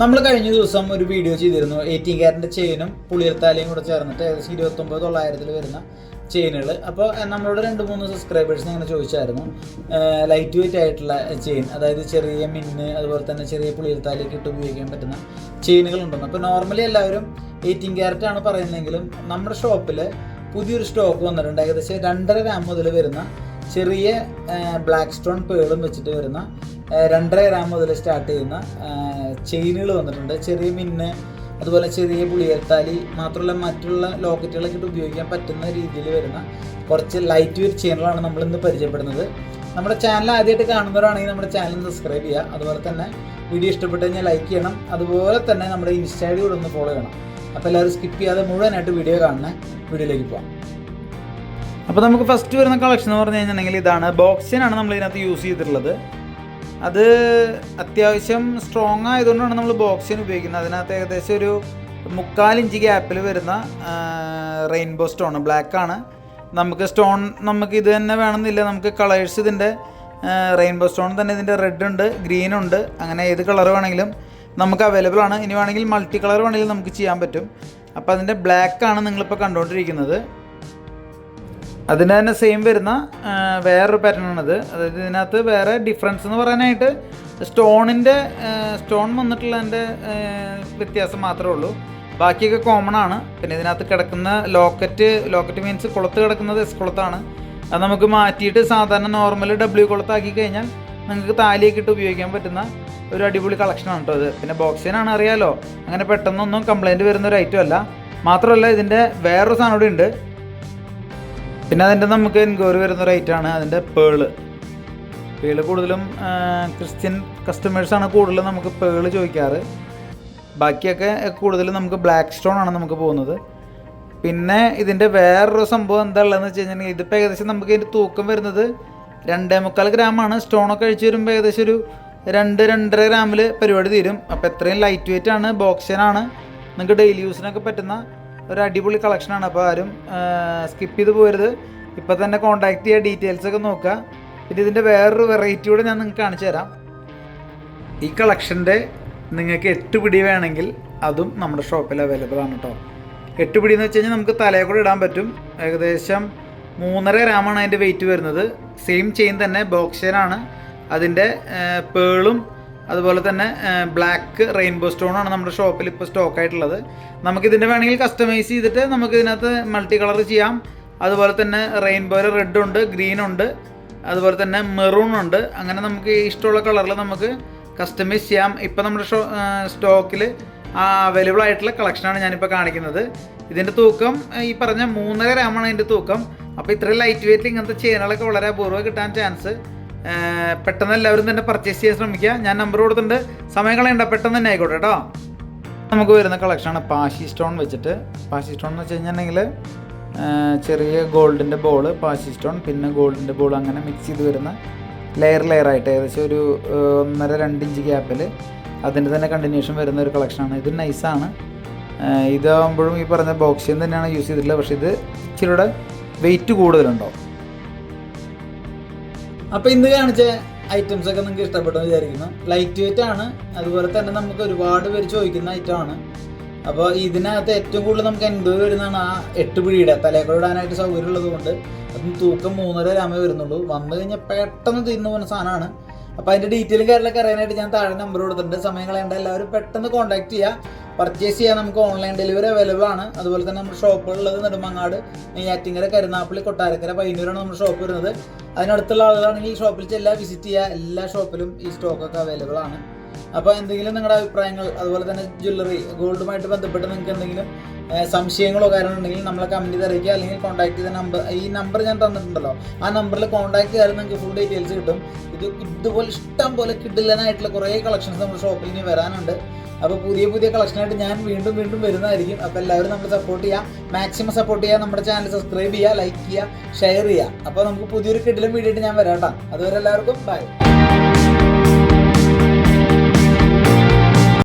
നമ്മൾ കഴിഞ്ഞ ദിവസം ഒരു വീഡിയോ ചെയ്തിരുന്നു. എയ്റ്റീൻ ക്യാരറ്റിന്റെ ചെയിനും പുളിയർത്താലയും കൂടെ ചേർന്നിട്ട് ഏകദേശം ഇരുപത്തൊമ്പത് തൊള്ളായിരത്തിൽ വരുന്ന ചെയിനുകൾ അപ്പോൾ നമ്മളോട് രണ്ട് മൂന്ന് സബ്സ്ക്രൈബേഴ്സ് ഞങ്ങൾ ചോദിച്ചായിരുന്നു. ലൈറ്റ് വെയിറ്റ് ആയിട്ടുള്ള ചെയിൻ അതായത് ചെറിയ മിന്ന് അതുപോലെ തന്നെ ചെറിയ പുളിയർത്താലേക്ക് ഇട്ട് ഉപയോഗിക്കാൻ പറ്റുന്ന ചെയിനുകൾ ഉണ്ടെന്ന്. അപ്പോൾ നോർമലി എല്ലാവരും എയ്റ്റീൻ ക്യാരറ്റ് ആണ് പറയുന്നതെങ്കിലും നമ്മുടെ ഷോപ്പിൽ പുതിയൊരു സ്റ്റോക്ക് വന്നിട്ടുണ്ട്. ഏകദേശം രണ്ടര ഗ്രാം മുതൽ വരുന്ന ചെറിയ ബ്ലാക്ക് സ്റ്റോൺ പേളും വെച്ചിട്ട് വരുന്ന രണ്ടര ഗ്രാം മുതൽ സ്റ്റാർട്ട് ചെയ്യുന്ന ചെയിനുകൾ വന്നിട്ടുണ്ട്. ചെറിയ മിന്ന് അതുപോലെ ചെറിയ പുളിയർത്താലി മാത്രമല്ല മറ്റുള്ള ലോക്കറ്റുകളൊക്കെ ഇട്ട് ഉപയോഗിക്കാൻ പറ്റുന്ന രീതിയിൽ വരുന്ന കുറച്ച് ലൈറ്റ് വെയിറ്റ് ചെയിനുകളാണ് നമ്മൾ ഇന്ന് പരിചയപ്പെടുന്നത്. നമ്മുടെ ചാനൽ ആദ്യമായിട്ട് കാണുന്നവരാണെങ്കിൽ നമ്മുടെ ചാനൽ സബ്സ്ക്രൈബ് ചെയ്യുക. അതുപോലെ തന്നെ വീഡിയോ ഇഷ്ടപ്പെട്ട് കഴിഞ്ഞാൽ ലൈക്ക് ചെയ്യണം. അതുപോലെ തന്നെ നമ്മുടെ ഇൻസ്റ്റാഗ്രാം കൂടെ ഒന്ന് ഫോളോ ചെയ്യണം. അപ്പോൾ എല്ലാവരും സ്കിപ്പ് ചെയ്യാതെ മുഴുവനായിട്ട് വീഡിയോ കാണണേ വീഡിയോയിലേക്ക് പോകാം അപ്പോൾ നമുക്ക് ഫസ്റ്റ് വരുന്ന കളക്ഷൻ എന്ന് പറഞ്ഞു കഴിഞ്ഞിട്ടുണ്ടെങ്കിൽ ഇതാണ്. ബോക്സിനാണ് നമ്മൾ ഇതിനകത്ത് യൂസ് ചെയ്തിട്ടുള്ളത്. അത് അത്യാവശ്യം സ്ട്രോങ് ആയതുകൊണ്ടാണ് നമ്മൾ ബോക്സിന് ഉപയോഗിക്കുന്നത്. അതിനകത്ത് ഏകദേശം ഒരു മുക്കാൽ ഇഞ്ച് ഗ്യാപ്പിൽ വരുന്ന റെയിൻബോ സ്റ്റോൺ ബ്ലാക്കാണ് നമുക്ക് സ്റ്റോൺ നമുക്ക് ഇത് തന്നെ വേണമെന്നില്ല. നമുക്ക് കളേഴ്സ് ഇതിന്റെ റെയിൻബോ സ്റ്റോൺ തന്നെ ഇതിന്റെ റെഡ് ഉണ്ട് ഗ്രീൻ ഉണ്ട്. അങ്ങനെ ഏത് കളർ വേണമെങ്കിലും നമുക്ക് അവൈലബിൾ ആണ്. ഇനി വേണമെങ്കിൽ മൾട്ടി കളർ വേണമെങ്കിലും നമുക്ക് ചെയ്യാൻ പറ്റും. അപ്പോൾ അതിന്റെ ബ്ലാക്കാണ് നിങ്ങളിപ്പോൾ കണ്ടുകൊണ്ടിരിക്കുന്നത് അതിന്റെ തന്നെ സെയിം വരുന്ന വേറൊരു പാറ്റേൺ ആണത്. അതായത് ഇതിനകത്ത് വേറെ ഡിഫറൻസ് എന്ന് പറയാനായിട്ട് സ്റ്റോണിന്റെ സ്റ്റോൺ വന്നിട്ടുള്ളതിന്റെ വ്യത്യാസം മാത്രമേ ഉള്ളൂ. ബാക്കിയൊക്കെ കോമൺ ആണ്. പിന്നെ ഇതിനകത്ത് കിടക്കുന്ന ലോക്കറ്റ് ലോക്കറ്റ് മീൻസ് കുളത്ത് കിടക്കുന്നത് എസ് കുളത്താണ്. അത് നമുക്ക് മാറ്റിയിട്ട് സാധാരണ നോർമൽ ഡബ്ല്യു കുളത്താക്കി കഴിഞ്ഞാൽ നിങ്ങൾക്ക് താലിയൊക്കെ ഇട്ട് ഉപയോഗിക്കാൻ പറ്റുന്ന ഒരു അടിപൊളി കളക്ഷനാണ് കേട്ടോ അത്. പിന്നെ ബോക്സിനാണ് അറിയാലോ. അങ്ങനെ പെട്ടെന്നൊന്നും കംപ്ലൈന്റ് വരുന്ന ഒരു ഐറ്റം അല്ല. മാത്രമല്ല ഇതിന്റെ വേറൊരു സാധനം കൂടി ഉണ്ട്. പിന്നെ അതിന്റെ നമുക്ക് എൻക്വയറി വരുന്ന റേറ്റാണ് അതിന്റെ പേൾ. പേൾ കൂടുതലും ക്രിസ്ത്യൻ കസ്റ്റമേഴ്സാണ് കൂടുതലും നമുക്ക് പേൾ ചോദിക്കാറ്. ബാക്കിയൊക്കെ കൂടുതലും നമുക്ക് ബ്ലാക്ക് സ്റ്റോൺ ആണ് നമുക്ക് പോകുന്നത്. പിന്നെ ഇതിന്റെ വേറൊരു സംഭവം എന്താ ഉള്ളതെന്ന് വെച്ച് കഴിഞ്ഞാൽ ഇതിപ്പോൾ ഏകദേശം നമുക്ക് ഇതിന്റെ തൂക്കം വരുന്നത് രണ്ടേ മുക്കാൽ ഗ്രാമാണ് സ്റ്റോണൊക്കെ കഴിച്ച് വരുമ്പോൾ ഏകദേശം ഒരു രണ്ട് രണ്ടര ഗ്രാമിൽ പരിപാടി തീരും. അപ്പോൾ എത്രയും ലൈറ്റ് വെയിറ്റ് ആണ്. ബോക്സിനാണ് നിങ്ങൾക്ക് ഡെയിലി യൂസിനൊക്കെ പറ്റുന്ന ഒരു അടിപൊളി കളക്ഷനാണ് അപ്പോൾ ആരും സ്കിപ്പ് ചെയ്ത് പോരുത്. ഇപ്പോൾ തന്നെ കോൺടാക്ട് ചെയ്യുക ഡീറ്റെയിൽസ് ഒക്കെ നോക്കുക പിന്നെ ഇതിന്റെ വേറൊരു വെറൈറ്റി കൂടെ ഞാൻ നിങ്ങൾക്ക് കാണിച്ചു തരാം. ഈ കളക്ഷന്റെ നിങ്ങൾക്ക് എട്ട് പിടി വേണമെങ്കിൽ അതും നമ്മുടെ ഷോപ്പിൽ അവൈലബിൾ ആണ് കേട്ടോ എട്ട് പിടി എന്ന് വെച്ച് കഴിഞ്ഞാൽ നമുക്ക് തലയെ കൂടെ ഇടാൻ പറ്റും. ഏകദേശം മൂന്നര ഗ്രാമാണ് അതിന്റെ വെയിറ്റ് വരുന്നത്. സെയിം ചെയിൻ തന്നെ ബോക്സിനാണ് അതിന്റെ പേളും അതുപോലെ തന്നെ ബ്ലാക്ക് റെയിൻബോ സ്റ്റോൺ ആണ് നമ്മുടെ ഷോപ്പിൽ ഇപ്പോൾ സ്റ്റോക്ക് ആയിട്ടുള്ളത്. നമുക്കിതിന്റെ വേണമെങ്കിൽ കസ്റ്റമൈസ് ചെയ്തിട്ട് നമുക്ക് ഇതിനകത്ത് മൾട്ടി കളർ ചെയ്യാം. അതുപോലെ തന്നെ റെയിൻബോയിൽ റെഡ് ഉണ്ട് ഗ്രീൻ ഉണ്ട് അതുപോലെ തന്നെ മെറൂൺ ഉണ്ട്. അങ്ങനെ നമുക്ക് ഇഷ്ടമുള്ള കളറിൽ നമുക്ക് കസ്റ്റമൈസ് ചെയ്യാം. ഇപ്പം നമ്മുടെ ഷോ സ്റ്റോക്കിൽ അവൈലബിൾ ആയിട്ടുള്ള കളക്ഷനാണ് ഞാനിപ്പോൾ കാണിക്കുന്നത്. ഇതിന്റെ തൂക്കം ഈ പറഞ്ഞ മൂന്നര ഗ്രാമാണ് ഇതിന്റെ തൂക്കം. അപ്പോൾ ഇത്രയും ലൈറ്റ് വെയിറ്റ് ഇങ്ങനത്തെ ചെയിനുകളൊക്കെ വളരെ അപൂർവം കിട്ടാൻ ചാൻസ് പെട്ടെന്ന് എല്ലാവരും തന്നെ പർച്ചേസ് ചെയ്യാൻ ശ്രമിക്കുക. ഞാൻ നമ്പർ കൊടുത്തിട്ടുണ്ട്. സമയം കളയണ്ട പെട്ടെന്ന് തന്നെ ആയിക്കോട്ടെ കേട്ടോ നമുക്ക് വരുന്ന കളക്ഷനാണ് പാശി സ്റ്റോൺ വെച്ചിട്ട്. പാശി സ്റ്റോൺ എന്ന് വെച്ച് കഴിഞ്ഞിട്ടുണ്ടെങ്കിൽ ചെറിയ ഗോൾഡിന്റെ ബോൾ പാശി സ്റ്റോൺ പിന്നെ ഗോൾഡിന്റെ ബോൾ അങ്ങനെ മിക്സ് ചെയ്ത് വരുന്ന ലെയർ ലെയർ ആയിട്ട് ഏകദേശം ഒരു ഒന്നര രണ്ട് ഇഞ്ച് ഗ്യാപ്പിൽ അതിന്റെ തന്നെ കണ്ടിന്യൂഷൻ വരുന്ന ഒരു കളക്ഷനാണ് ഇത് നൈസാണ് ഇതാകുമ്പോഴും ഈ പറഞ്ഞ ബോക്സിൽ തന്നെയാണ് യൂസ് ചെയ്തിട്ടുള്ളത്. പക്ഷേ ഇത് ഇച്ചിരിയുടെ വെയിറ്റ് കൂടുതലുണ്ടോ? അപ്പോൾ ഇന്ന് കാണിച്ച ഐറ്റംസ് ഒക്കെ നിങ്ങൾക്ക് ഇഷ്ടപ്പെട്ടെന്ന് വിചാരിക്കുന്നു. ലൈറ്റ് വെയിറ്റ് ആണ്. അതുപോലെ തന്നെ നമുക്ക് ഒരുപാട് പേര് ചോദിക്കുന്ന ഐറ്റമാണ് അപ്പോൾ ഇതിനകത്ത് ഏറ്റവും കൂടുതൽ നമുക്ക് എൺപത് വരുന്നതാണ് ആ എട്ട് പിടിയുടെ തലേക്കൂടെ ഇടാനായിട്ട് സൗകര്യം ഉള്ളത് കൊണ്ട് അതും തൂക്കം മൂന്നര ഗ്രാമേ വരുന്നുള്ളൂ. വന്നു കഴിഞ്ഞാൽ പെട്ടെന്ന് തീർന്നു പോകുന്ന സാധനമാണ്. അപ്പോൾ അതിന്റെ ഡീറ്റെയിലും കാര്യങ്ങളൊക്കെ അറിയാനായിട്ട് ഞാൻ താഴെ നമ്പർ കൊടുത്തിട്ടുണ്ട്. സമയം കളയേണ്ട എല്ലാവരും പെട്ടെന്ന് കോൺടാക്ട് ചെയ്യുക പർച്ചേസ് ചെയ്യാൻ നമുക്ക് ഓൺലൈൻ ഡെലിവറി അവൈലബിൾ ആണ്. അതുപോലെ തന്നെ നമ്മുടെ ഷോപ്പുകളുള്ളത് നെടുമങ്ങാട് നെയ്യാറ്റിങ്കര കരുനാപ്പള്ളി കൊട്ടാരക്കര പയ്യന്നൂരാണ് നമ്മുടെ ഷോപ്പ് വരുന്നത്. അതിനടുത്തുള്ള ആളുകളാണെങ്കിൽ ഈ ഷോപ്പിൽ ചെല്ലാം വിസിറ്റ് ചെയ്യുക. എല്ലാ ഷോപ്പിലും ഈ സ്റ്റോക്കൊക്കെ അവൈലബിൾ ആണ്. അപ്പോൾ എന്തെങ്കിലും നിങ്ങളുടെ അഭിപ്രായങ്ങൾ അതുപോലെ തന്നെ ജ്വല്ലറി ഗോൾഡുമായിട്ട് ബന്ധപ്പെട്ട് നിങ്ങൾക്ക് എന്തെങ്കിലും സംശയങ്ങളോ കാര്യങ്ങളോ ഉണ്ടെങ്കിൽ നമ്മളെ കമന്റ് അറിയിക്കുക. അല്ലെങ്കിൽ കോൺടാക്ട് ചെയ്ത നമ്പർ ഈ നമ്പർ ഞാൻ തന്നിട്ടുണ്ടല്ലോ. ആ നമ്പറിൽ കോൺടാക്ട് ചെയ്താൽ നിങ്ങൾക്ക് ഫുൾ ഡീറ്റെയിൽസ് കിട്ടും. ഇത് ഇതുപോലെ ഇഷ്ടം പോലെ കിട്ടില്ലാനായിട്ടുള്ള കുറേ കളക്ഷൻസ് നമ്മുടെ ഷോപ്പിൽ ഇനി വരാനുണ്ട്. അപ്പോൾ പുതിയ പുതിയ കളക്ഷനായിട്ട് ഞാൻ വീണ്ടും വീണ്ടും വരുന്നതായിരിക്കും. അപ്പോൾ എല്ലാവരും നമ്മൾ സപ്പോർട്ട് ചെയ്യുക മാക്സിമം സപ്പോർട്ട് ചെയ്യുക നമ്മുടെ ചാനൽ സബ്സ്ക്രൈബ് ചെയ്യുക ലൈക്ക് ചെയ്യുക ഷെയർ ചെയ്യുക അപ്പോൾ നമുക്ക് പുതിയൊരു കിഡിലും വീഡിയോ ഞാൻ വരാം കേട്ടോ. അതുവരെ എല്ലാവർക്കും ബൈ